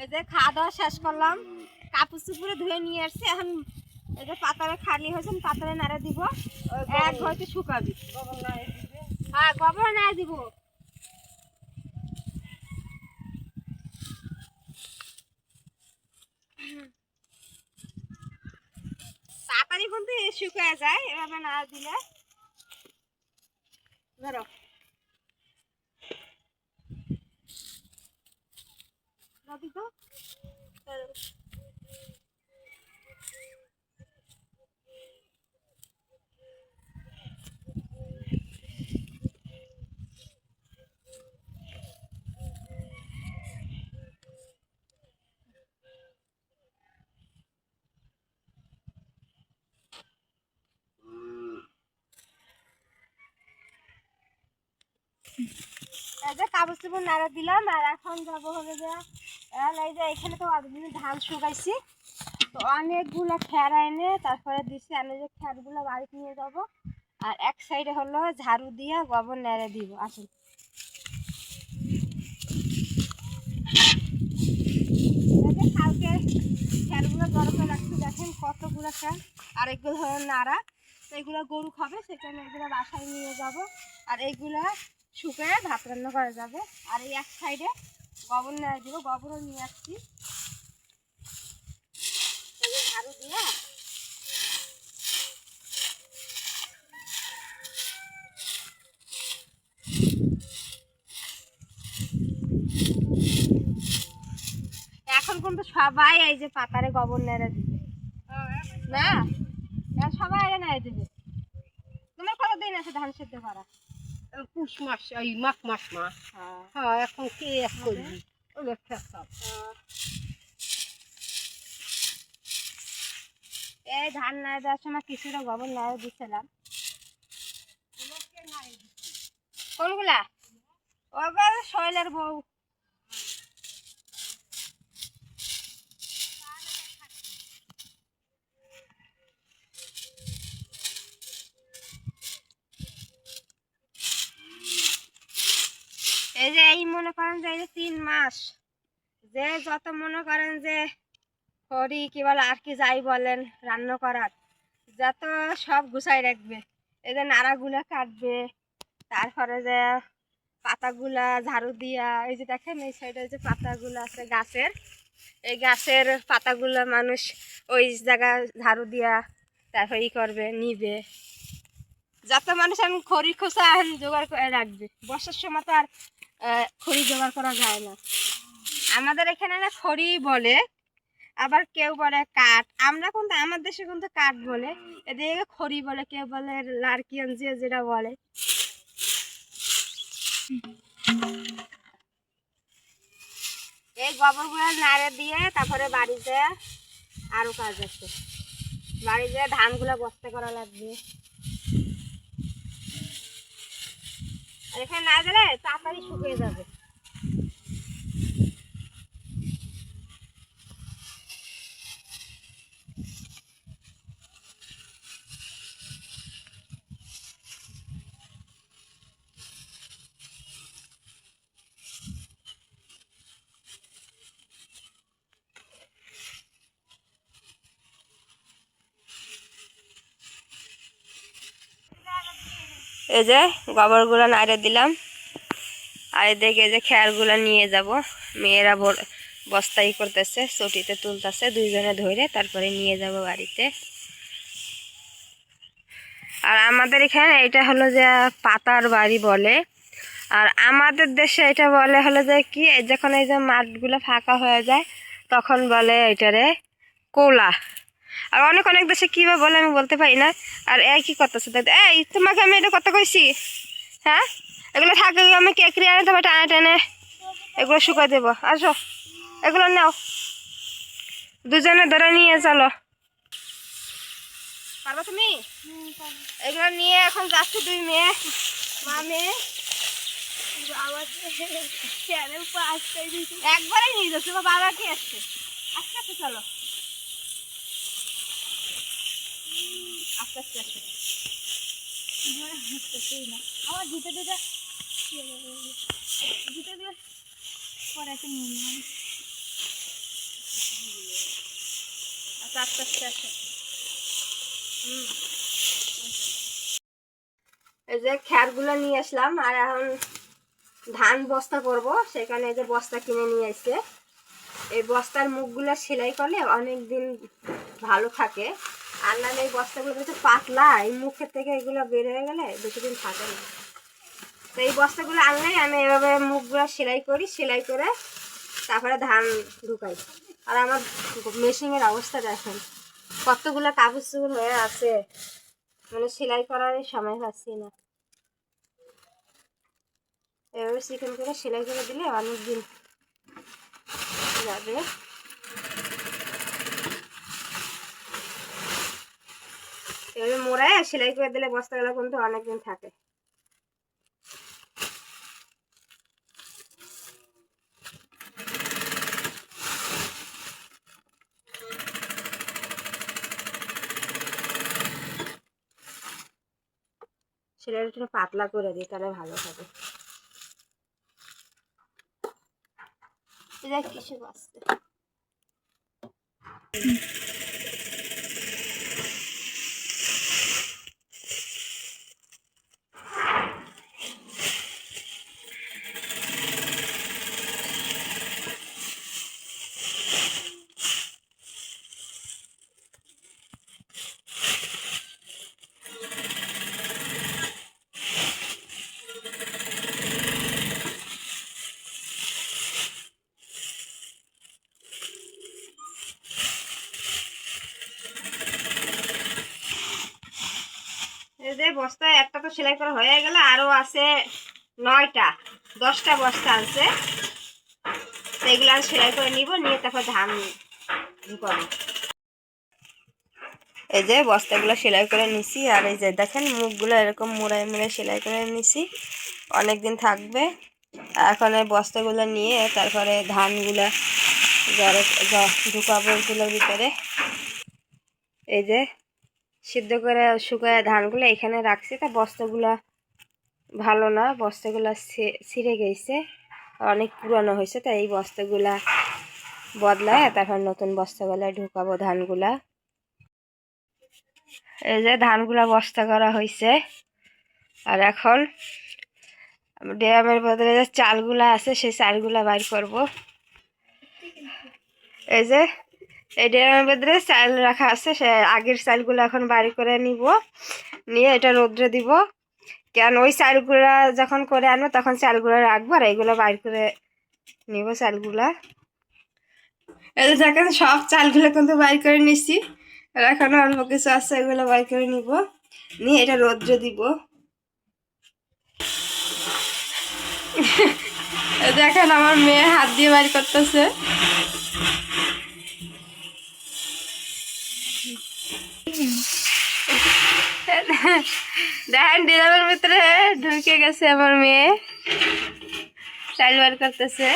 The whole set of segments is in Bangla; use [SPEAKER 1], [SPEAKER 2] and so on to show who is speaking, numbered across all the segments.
[SPEAKER 1] এই যে খাওয়া দাওয়া শেষ করলাম। কাপড় চুপুরে ধুয়ে নিয়ে আসছি। এখন এই যে পাতারে খালি হয়েছে পাতারে নাড়া দিব। এক হয়তো শুকাবি। হ্যাঁ গোবর না দিব। তাড়াতাড়ি কিন্তু শুকিয়ে যায়, এভাবে না দিলে। ধরো। নদী তো? কাগজ নাড়া দিলাম আর এখন যাব হলো যে। এখন এই যে এখানে তো অনেকদিন ধান শুকাইছি, তো অনেকগুলো এনে তারপরে দিচ্ছি আমি যে খ্যারগুলো বাড়িতে নিয়ে যাব। আর এক সাইডে হলো ঝাড়ু দিয়ে গোবর নেড়ে দিব, আসুন। খ্যারগুলো দেখেন কতগুলো আর নাড়া। তো এগুলো গরু খাবে বাসায় নিয়ে যাব। আর এইগুলা শুকিয়ে ভাত রান্না করা যাবে। আর এই এক সাইডে গোবর নেওয়া দিব গোবরও নিয়ে আসছি। এখন কিন্তু সবাই এই যে পাতারে গোবর নেড়ে দিবে। না? সবাই নেড়ে দিবে। তোমার কতদিন আছে ধান সেদ্ধ করা?
[SPEAKER 2] পুষ মাস এই মাঘ মাস মা
[SPEAKER 1] হ্যাঁ।
[SPEAKER 2] হ্যাঁ এখন কে এক করবি ওই একটা সব
[SPEAKER 1] এই ধান না দেওয়ার সময় কিছুটা গোবর না দিচ্ছিলাম কোনগুলা? ওগুলো শৈলের বউ। এই যে এই মনে করেন যে এই যে তিন মাস, যে যত মনে করেন যে খড়ি কি বলে, আর কি যাই বলেন রান্না করার, যত সব গুছাই রাখবে। এই যে নাড়াগুলো কাটবে, তারপরে যে পাতাগুলা ঝাড়ু দিয়া, এই যে দেখেন এই সাইডে যে পাতাগুলো আছে গাছের, এই গাছের পাতাগুলো মানুষ ওই জায়গা ঝাড়ু দিয়া তারপর ই করবে, নিবে। যত মানুষ আমি খড়ি খোসা জোগাড় করে রাখবে, বর্ষার সময় তো আর খড়ি জোগাড় করা যায় না। আমাদের এখানে না খড়ি বলে, আবার কেউ বলে কাঠ। আমরা কিন্তু, আমার দেশে কিন্তু কাঠ বলে। এদিকে খড়ি বলে, কেউ বলে লার্কিয়ান যে যেটা বলে। এই গোবরগুলো নাড়ে দিয়ে তারপরে বাড়িতে আরও কাজ আছে। বাড়িতে ধানগুলো বস্তা করা লাগবে। এখানে না গেলে তাড়াতাড়ি শুকিয়ে যাবে। এই যে গোবরগুলো নাড়ে দিলাম। আর এদিকে যে খেয়ারগুলো নিয়ে যাব। মেয়েরা বস্তাই করতেছে, চটিতে তুলতেছে, দুইজনে ধরে তারপরে নিয়ে যাব বাড়িতে। আর আমাদের এখানে এটা হলো যে পাতার বাড়ি বলে। আর আমাদের দেশে এটা বলে হলো যে কি যখন এই যে মাঠগুলো ফাঁকা হয়ে যায়, তখন বলে এটারে কোলা। আর অনেক অনেক দেশে কী বা বলে আমি বলতে পারি না। আর এই কি করতেছে? দাদা এই তোমাকে আমি এটা কথা কইছি? হ্যাঁ? এগুলো থাকে আমি কেকরি আনে তোমার টানে টানে। এগুলো শুকাই দেবো। আসো, এগুলো নাও। দুজনে ধরে নিয়ে চলো। পারবা তুমি? এগুলো নিয়ে এখন যাচ্ছি দুই মেয়ে। মা মেয়ে। একবারে নিয়ে যাচ্ছে, বাবা কি আসছে। আস্তে আস্তে চলো। আস্তে একটা নিয়ে আচ্ছা এই যে নিয়ে আসলাম, আর এখন ধান বস্তা করব। সেখানে এই যে বস্তা কিনে নিয়ে আসছে। এই বস্তার মুখগুলো সেলাই করলে অনেক দিন ভালো থাকে। আর নাহলে এই বস্তাগুলো যেহেতু পাতলা, এই মুখের থেকে এগুলো বের হয়ে গেলে বেশি দিন থাকে না। তো এই বস্তাগুলো আনলেই আমি এভাবে মুখগুলো সেলাই করি, সেলাই করে তারপরে ধান ঢুকাই। আর আমার মেশিনের অবস্থা দেখেন, কতগুলো কাগজ চুগল হয়ে আছে। মানে সেলাই করার সময় পাচ্ছি না। এভাবে চিকেন করে সেলাই করে দিলে অনেক দিন যাবে। এভাবে মোড়ায় সেলাই করে দিলে বস্তাগুলো কিন্তু অনেকদিন থাকে। সেলাইটা একটু পাতলা করে দিই, তাহলে ভালো থাকে এটা কিছু বাঁচতে এই যে বস্তা একটা তো সেলাই করা হয়ে গেল, আরও আছে নয়টা, দশটা বস্তা আছে। সেগুলো আমি সেলাই করে নিব, নিয়ে তারপর ধান ঢুকাবো এই যে বস্তাগুলো সেলাই করে নিছি, আর এই যে দেখেন মুখগুলো এরকম মুড়াই মুড়াই সেলাই করে নিছি অনেক দিন থাকবে। এখন এই বস্তাগুলো নিয়ে তারপরে ধানগুলো ঢুকাবো এগুলোর ভিতরে। এই যে সিদ্ধ করে শুকায় ধানগুলো এখানে রাখছি। তা বস্তাগুলা ভালো না, বস্তাগুলা ছিঁড়ে গেছে। অনেক পুরানো হয়েছে, তাই এই বস্তাগুলা বদলায় তারপর নতুন বস্তাগুলা ঢুকাবো ধানগুলা। এই যে ধানগুলা বস্তা করা হয়েছে। আর এখন ড্রামের বদলে যে চালগুলা আছে, সেই চালগুলা বাইর করব। এই যে এই ড্রামের বদলে চাল রাখা আছে, সে আগের চালগুলো এখন বাড়ি করে নিব। নিয়ে এটা রোদ্রে দিব। কেন ওই চালগুলা যখন করে আনব, তখন চালগুলো রাখব আর এইগুলো বাইর করে নিব চালগুলা এই দেখেন, সব চালগুলো কিন্তু বাইর করে নিচ্ছি আর এখনও অল্প কিছু আছে, এগুলো বাইর করে নিব। নিয়ে এটা রোদ্রে দিব। দেখেন, আমার মেয়ে হাত দিয়ে বাইর করতেছে। দেখেন ডিজামের ভিতরে ঢুকে গেছে আমার মেয়ে। চাইল বার করতেছে।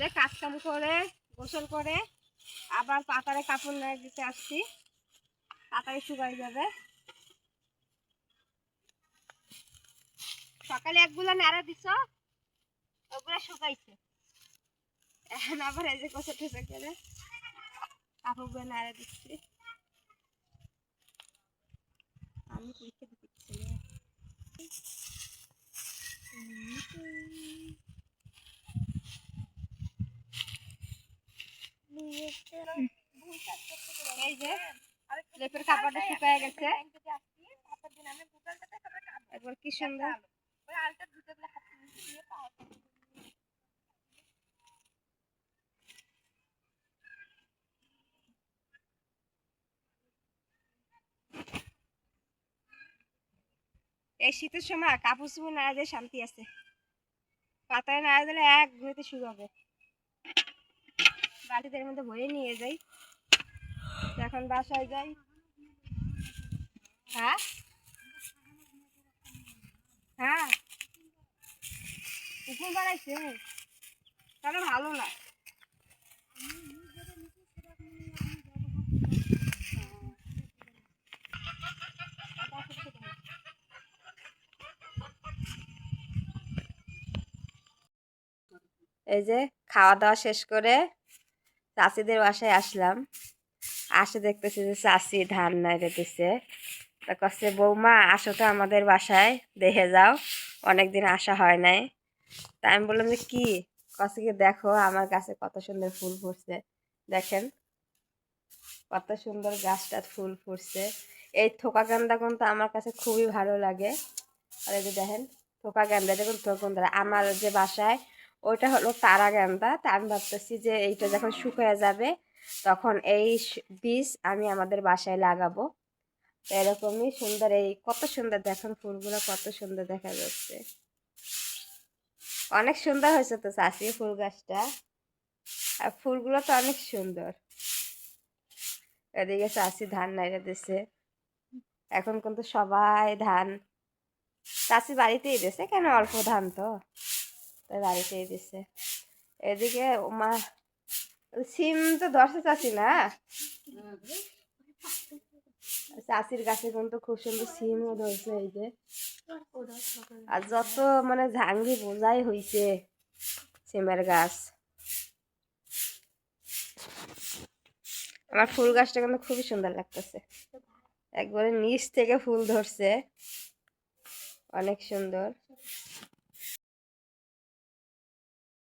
[SPEAKER 1] যে কাজ কাম করে, গোসল করে, আবার পাতারে কাপড় নিয়ে দিতে আসছি। তাড়াতাড়ি শুকাই যাবে। সকালে একগুলো নাড়া দিছ ওগুলো শুকাইছে। এখন আবার এই যে কষা ঠেসা করে কাপড়গুলো নাড়া দিচ্ছি। আমি পরীক্ষা দিচ্ছি এই যে লেপের কাপড়টা শুকায় গেছে। একবার কি সুন্দর? এই শীতের সময় কাপড় চুপড় নাড়া দিয়ে শান্তি আছে। পাতায় নাড়া দিলে এক ঘুরেতে শুকাবে বাটিদের মধ্যে ভরে নিয়ে যাই। এখন বাসায় যাই। হ্যাঁ? হ্যাঁ? পুকুর বানাইছে। তাহলে ভালো না। এই যে খাওয়া দাওয়া শেষ করে চাষিদের বাসায় আসলাম। আসে দেখতেছি যে চাষি ধান নাইড়ে দিছে তা কচ্ছে বৌমা, আসো তো আমাদের বাসায়, দেখে যাও, অনেকদিন আসা হয় নাই। তা আমি বললাম যে, কি? কচ্ছে কি, দেখো, আমার গাছে কত সুন্দর ফুল ফুটছে। দেখেন, কত সুন্দর গাছটা ফুল ফুটছে। এই থোকা গান্দা কিন্তু আমার কাছে খুবই ভালো লাগে। আর এই যে দেখেন, থোকা গান্দা, দেখুন থোকা আমার যে বাসায় ওইটা হলো তারা গান্দা তা আমি ভাবতেছি যে এইটা যখন শুকিয়ে যাবে, তখন এই বীজ আমি আমাদের বাসায় লাগাবো। এরকমই সুন্দর এই, কত সুন্দর দেখুন ফুলগুলো, কত সুন্দর দেখা যাচ্ছে। অনেক সুন্দর হয়েছে তো চাষি ফুল গাছটা। আর ফুলগুলো তো অনেক সুন্দর। এদিকে চাষি ধান নাইড়ে দিছে। এখন কিন্তু সবাই ধান চাষি বাড়িতেই দিছে? কেন অল্প ধান তো? তাই বাড়িতেই দিছে। এদিকে মা সিম তো ধরছে চাষি না? চাষির গাছে কিন্তু খুব সুন্দর সিমও ধরছে এই যে। আর যত মানে ঝাঙ্গি বোঝাই হইছে সিমের গাছ। আমার ফুল গাছটা কিন্তু খুবই সুন্দর লাগতেছে। একবারে নিচ থেকে ফুল ধরছে। অনেক সুন্দর।